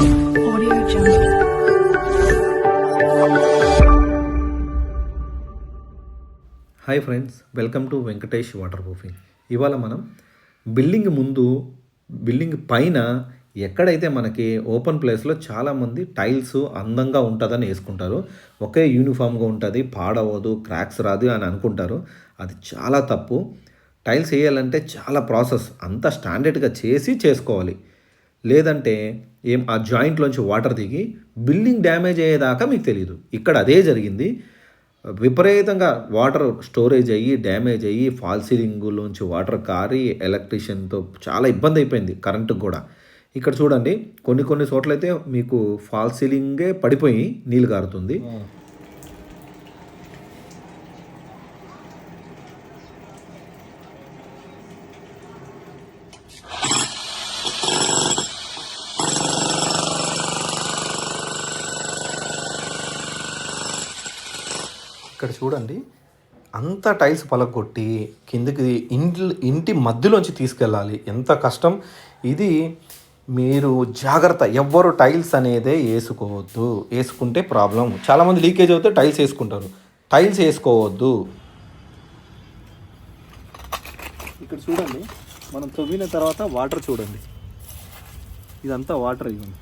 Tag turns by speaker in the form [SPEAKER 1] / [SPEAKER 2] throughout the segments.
[SPEAKER 1] Hi friends welcome to Venkatesh waterproofing ఇవాళ మనం building ముందు బిల్డింగ్ పైన ఎక్కడైతే మనకి ఓపెన్ ప్లేస్లో చాలామంది టైల్స్ అందంగా ఉంటుందని వేసుకుంటారు ఒకే యూనిఫామ్గా ఉంటుంది పాడవదు క్రాక్స్ రాదు అని అనుకుంటారు అది చాలా తప్పు. టైల్స్ వేయాలంటే చాలా ప్రాసెస్ అంత స్టాండర్డ్గా చేసి చేసుకోవాలి. లేదంటే ఏం ఆ జాయింట్లోంచి వాటర్ దిగి బిల్డింగ్ డ్యామేజ్ అయ్యేదాకా మీకు తెలియదు ఇక్కడ అదే జరిగింది. విపరీతంగా వాటర్ స్టోరేజ్ అయ్యి డ్యామేజ్ అయ్యి ఫాల్ సీలింగ్లోంచి వాటర్ కారి ఎలక్ట్రీషియన్తో చాలా ఇబ్బంది అయిపోయింది కరెంటుకు కూడా. ఇక్కడ చూడండి కొన్ని కొన్ని చోట్లయితే మీకు ఫాల్ సీలింగే పడిపోయి నీళ్ళు కారుతుంది ఇక్కడ చూడండి. అంత టైల్స్ పలగొట్టి కిందకి ఇంటి ఇంటి మధ్యలోంచి తీసుకెళ్ళాలి. ఎంత కష్టం. ఇది మీరు జాగ్రత్త. ఎవ్వరు టైల్స్ అనేదే వేసుకోవద్దు. వేసుకుంటే ప్రాబ్లం. చాలామంది లీకేజ్ అవుతే టైల్స్ వేసుకుంటారు. టైల్స్ వేసుకోవద్దు. ఇక్కడ చూడండి. మనం తవ్విన తర్వాత వాటర్ చూడండి. ఇదంతా వాటర్ ఇవ్వండి.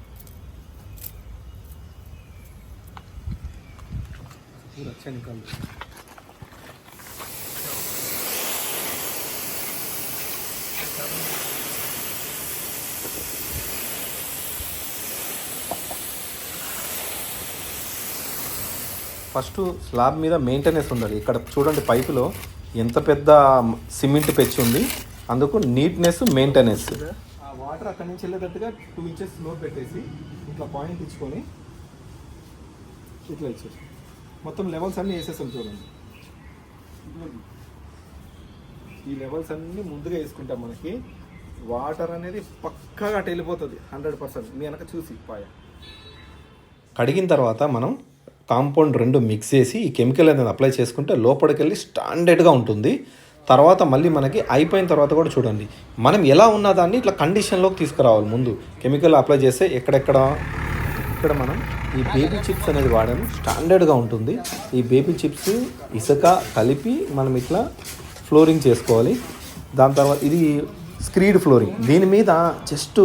[SPEAKER 1] अच्छा निकाल दो ఫస్ట్ స్లాబ్ మీద మెయింటెనెన్స్ ఉండాలి ఇక్కడ చూడండి పైపులో ఎంత పెద్ద సిమెంట్ పెచ్చి ఉంది అందుకు నీట్నెస్ మెయింటెనెన్స్ ఆ వాటర్ అక్కడి నుంచి వెళ్ళేటట్టుగా టూ ఇంచెస్ లో పెట్టేసి ఇట్లా పాయింట్ ఇచ్చుకొని ఇట్లా ఇచ్చేసి మొత్తం లెవెల్స్ అన్నీ వేసేస్తాం చూడండి. ఈ లెవెల్స్ అన్నీ ముందుగా వేసుకుంటాం మనకి. వాటర్ అనేది పక్కాగా అటు వెళ్ళిపోతుంది హండ్రెడ్ పర్సెంట్ మీ వెనక చూసి పాయ. కడిగిన తర్వాత మనం కాంపౌండ్ రెండు మిక్స్ చేసి ఈ కెమికల్ అనేది అప్లై చేసుకుంటే లోపలికి వెళ్ళి స్టాండర్డ్గా ఉంటుంది. తర్వాత మళ్ళీ మనకి అయిపోయిన తర్వాత కూడా చూడండి. మనం ఎలా ఉన్న దాన్ని ఇట్లా కండిషన్లోకి తీసుకురావాలి ముందు. కెమికల్ అప్లై చేస్తే ఎక్కడెక్కడ? ఇక్కడ మనం ఈ బేబీ చిప్స్ అనేది వాడాను స్టాండర్డ్గా ఉంటుంది. ఈ బేబీ చిప్స్ ఇసుక కలిపి మనం ఇట్లా ఫ్లోరింగ్ చేసుకోవాలి. దాని తర్వాత ఇది స్క్రీడ్ ఫ్లోరింగ్. దీని మీద జస్ట్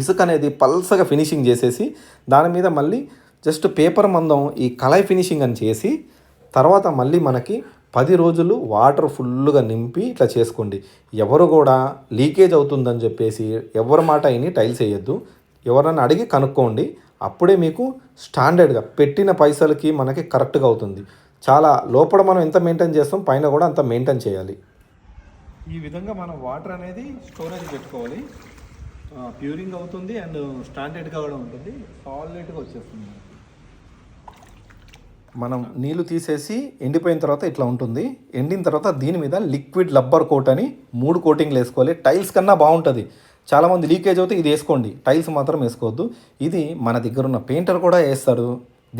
[SPEAKER 1] ఇసుక అనేది పల్సగా ఫినిషింగ్ చేసేసి దాని మీద మళ్ళీ జస్ట్ పేపర్ మందం ఈ కళాయి ఫినిషింగ్ అని చేసి తర్వాత మళ్ళీ మనకి పది రోజులు వాటర్ ఫుల్గా నింపి ఇట్లా చేసుకోండి. ఎవరు కూడా లీకేజ్ అవుతుందని చెప్పేసి ఎవరి మాట అయిని టైల్స్ వేయొద్దు. ఎవరన్నా అడిగి కనుక్కోండి. అప్పుడే మీకు స్టాండర్డ్గా పెట్టిన పైసలకి మనకి కరెక్ట్గా అవుతుంది. చాలా లోపల మనం ఎంత మెయింటైన్ చేస్తాం పైన కూడా అంత మెయింటైన్ చేయాలి. ఈ విధంగా మనం వాటర్ అనేది స్టోరేజ్ పెట్టుకోవాలి. ప్యూరింగ్ అవుతుంది అండ్ స్టాండర్డ్గా కూడా ఉంటుంది. సాలిడ్గా వచ్చేస్తుంది. మనం నీళ్ళు తీసేసి ఎండిపోయిన తర్వాత ఇట్లా ఉంటుంది. ఎండిన తర్వాత దీని మీద లిక్విడ్ లబ్బర్ కోట్ అని మూడు కోటింగ్లు వేసుకోవాలి. టైల్స్ కన్నా బాగుంటుంది. చాలామంది లీకేజ్ అవుతే ఇది వేసుకోండి. టైల్స్ మాత్రం వేసుకోవద్దు. ఇది మన దగ్గర ఉన్న పెయింటర్ కూడా వేస్తాడు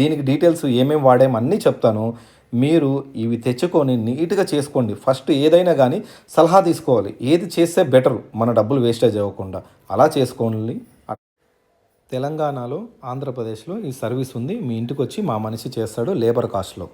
[SPEAKER 1] దీనికి డీటెయిల్స్ ఏమేమి వాడాము అన్నీ చెప్తాను. మీరు ఇవి తెచ్చుకొని నీట్గా చేసుకోండి. ఫస్ట్ ఏదైనా కానీ సలహా తీసుకోవాలి. ఏది చేస్తే బెటర్? మన డబ్బులు వేస్టేజ్ అవ్వకుండా. అలా చేసుకోండి. తెలంగాణలో ఆంధ్రప్రదేశ్లో ఈ సర్వీస్ ఉంది. మీ ఇంటికి వచ్చి మా మనిషి చేస్తాడు లేబర్ కాస్ట్లో.